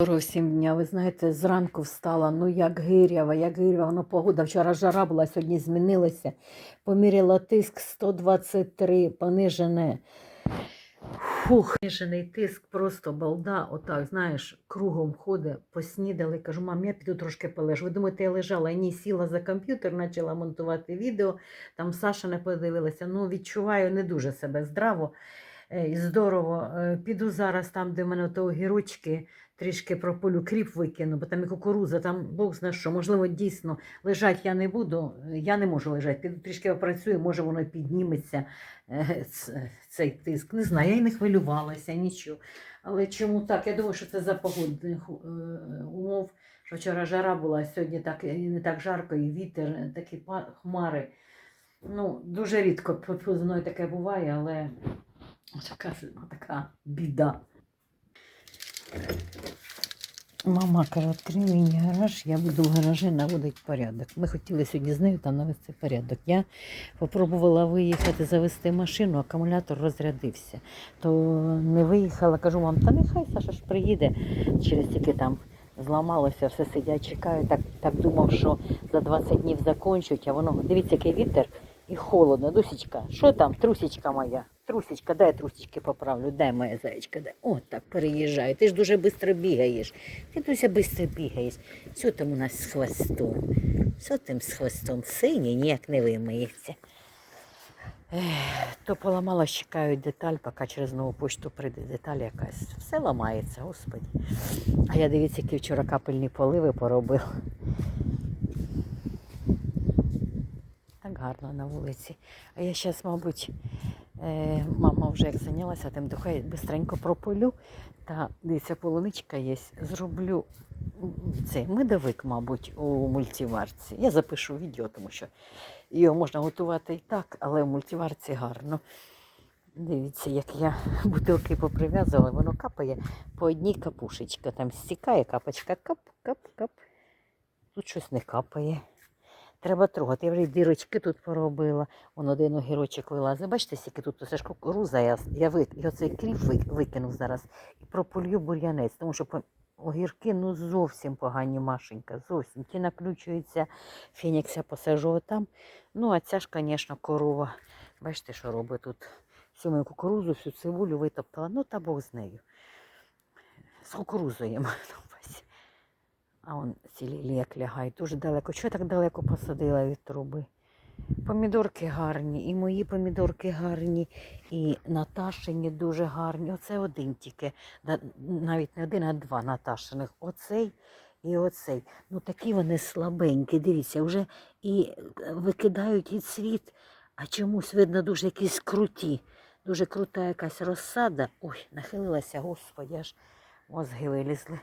Доброго всім дня. Ви знаєте, зранку встала, ну як гирява, як гирява, ну погода. Вчора жара була, сьогодні змінилася. Поміряла тиск 123, понижене. Фух, понижений тиск, просто балда, отак, знаєш, кругом ходить, поснідали. Кажу, мам, я піду трошки полежу. Ви думаєте, я лежала? Ні, сіла за комп'ютер, почала монтувати відео. Там Саша не подивилася. Ну, відчуваю не дуже себе здраво е, і здорово. Е, Піду зараз там, де в мене то огірочки, трішки прополю кріп викину, бо там і кукуруза, там Бог знає що. Можливо, дійсно лежати я не буду, я не можу лежати. Піду трішки опрацюю, може воно підніметься е, цей тиск. Не знаю, я й не хвилювалася, нічого. Але чому так? Я думаю, що це за погодних е, умов. Що вчора жара була, а сьогодні так і не так жарко, і вітер, е, такі хмари. Ну, дуже рідко мною таке буває, але така, така біда. Мама каже, відкрий мені гараж, я буду в гаражі наводити порядок. Ми хотіли сьогодні з нею там навести порядок. Я спробувала виїхати завести машину, акумулятор розрядився. То не виїхала, кажу, мам, та нехай Саша ж приїде через тільки там. Зламалося, все сидять, чекаю. Так, так думав, що за 20 днів закончать, а воно, дивіться, який вітер і холодно. Дусічка, що там, трусічка моя? Трусічка, дай трусічки поправлю, дай моя зайчка, дай. О, так переїжджаю. Ти ж дуже швидко бігаєш. Ти дуже швидко бігаєш. Що там у нас з хвостом? Що там з хвостом? Синій ніяк не вимиється. Ех, То поламала, чекають деталь, поки через нову почту прийде деталь якась. Все ламається, господи. А я дивіться, які вчора капельні поливи поробив. Так гарно на вулиці. А я зараз, мабуть, мама вже як зайнялася, тим духай бистренько прополю. Та дивіться, полуничка є. Зроблю цей медовик, мабуть, у мультиварці. Я запишу відео, тому що його можна готувати і так, але в мультиварці гарно. Дивіться, як я бутилки поприв'язувала, воно капає по одній капушечці. Там стікає капочка, кап, кап, кап. Тут щось не капає. Треба трогати. Я вже дірочки тут поробила. Вон один огірочок вилазить. Бачите, скільки тут це ж кукуруза. Я, я ви, я цей кріп викинув зараз і прополью бур'янець, тому що огірки ну зовсім погані Машенька, зовсім. Ті наключуються, фінікся посажу там. Ну, а ця ж, звісно, корова. Бачите, що робить тут. Всю мою кукурузу, всю цибулю витоптала. Ну, та Бог з нею. З кукурузою я маю. А он цілі як лягають. Дуже далеко. Чого я так далеко посадила від труби? Помідорки гарні, і мої помідорки гарні, і Наташині дуже гарні. Оце один тільки, навіть не один, а два Наташиних. Оцей і оцей. Ну такі вони слабенькі. Дивіться, вже і е, викидають і цвіт, а чомусь видно дуже якісь круті. Дуже крута якась розсада. Ой, нахилилася, господи, аж мозги вилізли.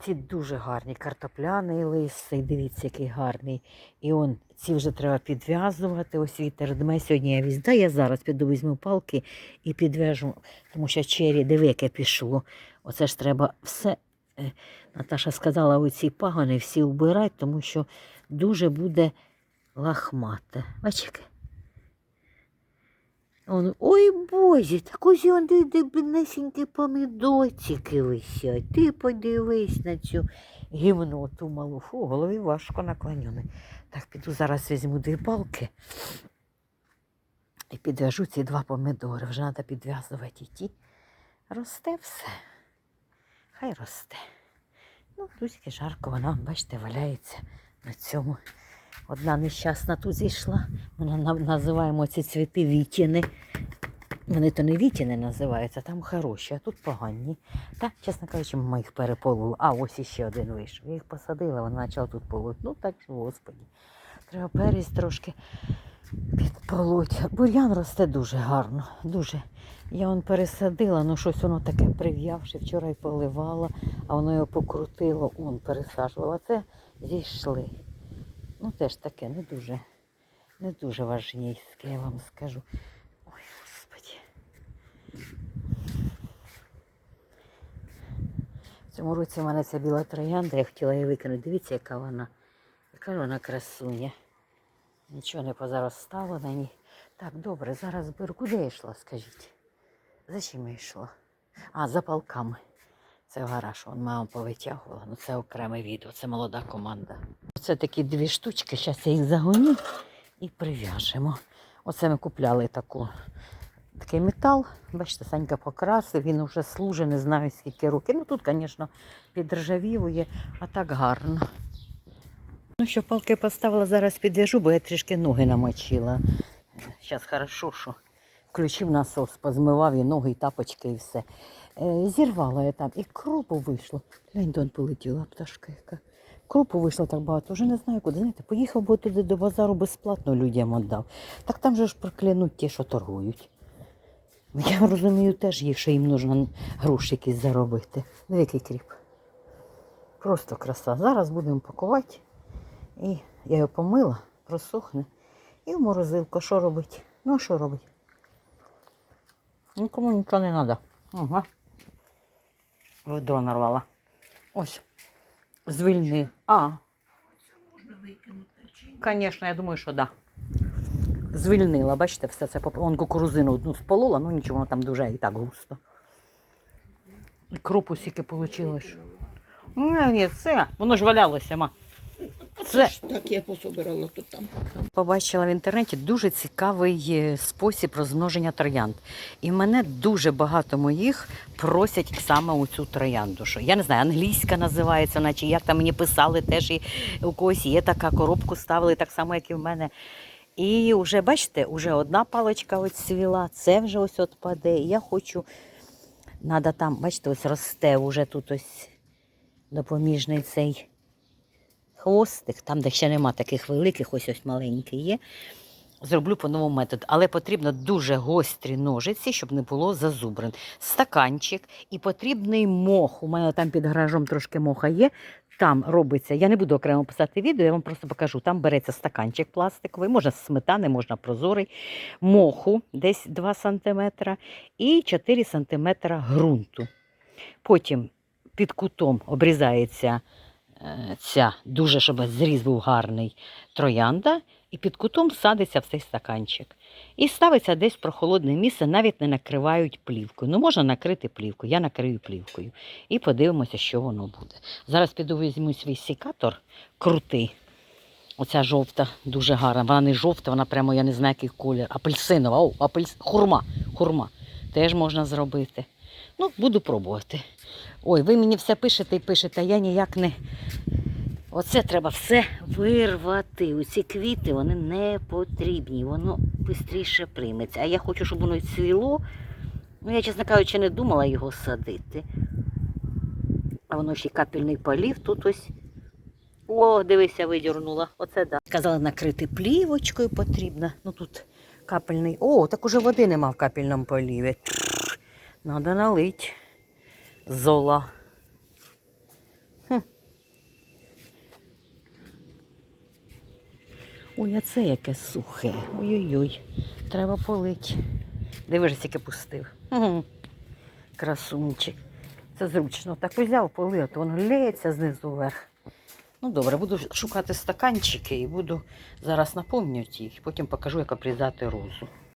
Ці дуже гарні. Картопляний лист, дивіться, який гарний. І он, ці вже треба підв'язувати. Ось вітер дме. Сьогодні я візьму. Да, я зараз піду візьму палки і підв'яжу, тому що чері, диви, яке пішло. Оце ж треба все. е, Наташа сказала, оці пагони всі вбирати, тому що дуже буде лахмате. Бачите? Он, ой боже, так ось он де, де помідорчики висять. Ти подивись на цю гівноту малу. Фу, голові важко наклонює. Так, піду зараз візьму дві палки і підв'яжу ці два помідори. Вже треба підв'язувати і ті. Росте все. Хай росте. Ну, тузьки жарко, вона, бачите, валяється на цьому. Одна нещасна тут зійшла. Ми називаємо ці цвіти вітіни. Вони то не вітіни називаються, там хороші, а тут погані. Та, чесно кажучи, ми їх переполули. А ось іще один вийшов. Я їх посадила, вона почала тут полоть. Ну так, господі. Треба перець трошки підполоть. Бур'ян росте дуже гарно, дуже. Я он пересадила, ну щось воно таке прив'явши, вчора й поливала, а воно його покрутило, он пересаджувала. Це зійшли. Ну, теж таке, не дуже, не дуже важнійське, я вам скажу. Ой, господі. В цьому році в мене ця біла троянда, я хотіла її викинути. Дивіться, яка вона, яка вона красуня. Нічого не позаростало на ній. Так, добре, зараз беру. Куди я йшла, скажіть? За чим я йшла? А, за палками. Це гараж, вон мама повитягувала. Ну це окреме відео, це молода команда. Це такі дві штучки, зараз я їх загоню і прив'яжемо. Оце ми купляли таку, такий метал. Бачите, Санька покрасив, він вже служить, не знаю скільки років. Ну тут, звісно, підржавівує, а так гарно. Ну що, палки поставила, зараз підв'яжу, бо я трішки ноги намочила. Зараз хорошо, що включив насос, позмивав і ноги, і тапочки, і все. Е, зірвала я там, і кропу вийшло. Глянь, дон полетіла пташка яка. Кропу вийшло так багато, вже не знаю куди. Знаєте, поїхав би туди до базару безплатно людям віддав. Так там же ж проклянуть ті, що торгують. Я розумію теж їх, що їм нужно гроші якісь заробити. Ну який кріп. Просто краса. Зараз будемо пакувати. І я його помила, просохне. І в морозилку. Що робить? Ну, а що робить? Нікому нічого не треба. Ага. Ведро нарвала. Ось. Звільни. А. Звісно, я думаю, що так. Да. Звільнила, бачите, все це Вон кукурузину одну сполола, ну нічого, воно там дуже і так густо. І кропу скільки вийшло. Ну, ні, це, воно ж валялося, ма. Це Так я пособирала тут там. побачила в інтернеті дуже цікавий е, спосіб розмноження троянд. І мене дуже багато моїх просять саме у цю троянду. Що я не знаю, англійська називається, наче як там мені писали, теж і у когось є така коробку ставили, так само, як і в мене. І вже бачите, вже одна паличка ось цвіла, це вже ось от паде. І я хочу, треба там, бачите, ось росте вже тут ось допоміжний цей хвостик, там, де ще нема таких великих, ось ось маленький є. Зроблю по новому методу, але потрібно дуже гострі ножиці, щоб не було зазубрин. Стаканчик і потрібний мох. У мене там під гаражом трошки моха є. Там робиться, я не буду окремо писати відео, я вам просто покажу. Там береться стаканчик пластиковий, можна сметани, можна прозорий, моху десь 2 см і 4 см ґрунту. Потім під кутом обрізається ця, дуже, щоб зріз був гарний троянда, і під кутом садиться в цей стаканчик. І ставиться десь в прохолодне місце, навіть не накривають плівкою. Ну, можна накрити плівкою, я накрию плівкою. І подивимося, що воно буде. Зараз піду візьму свій сікатор крутий. Оця жовта, дуже гарна. Вона не жовта, вона прямо, я не знаю, який колір. Апельсинова, о, апельс... хурма, хурма. Теж можна зробити. Ну, буду пробувати. Ой, ви мені все пишете і пишете, а я ніяк не. Оце треба все вирвати. Оці квіти вони не потрібні, воно швидше прийметься. А я хочу, щоб воно цвіло. Ну, я, чесно кажучи, не думала його садити. А воно ще й капельний полів тут ось. О, дивися, видірнула. Оце да. Казала, накрити плівочкою потрібно. Ну тут капельний. О, так уже води нема в капельному поліві. Надо налить зола. Ой, а це яке сухе. Ой-ой-ой. Треба полить. Дивись, яке пустив. Красунчик. Це зручно. Так взяв, полив, то воно лється знизу вверх. Ну добре, буду шукати стаканчики і буду зараз наповнювати їх, потім покажу, як обрізати розу.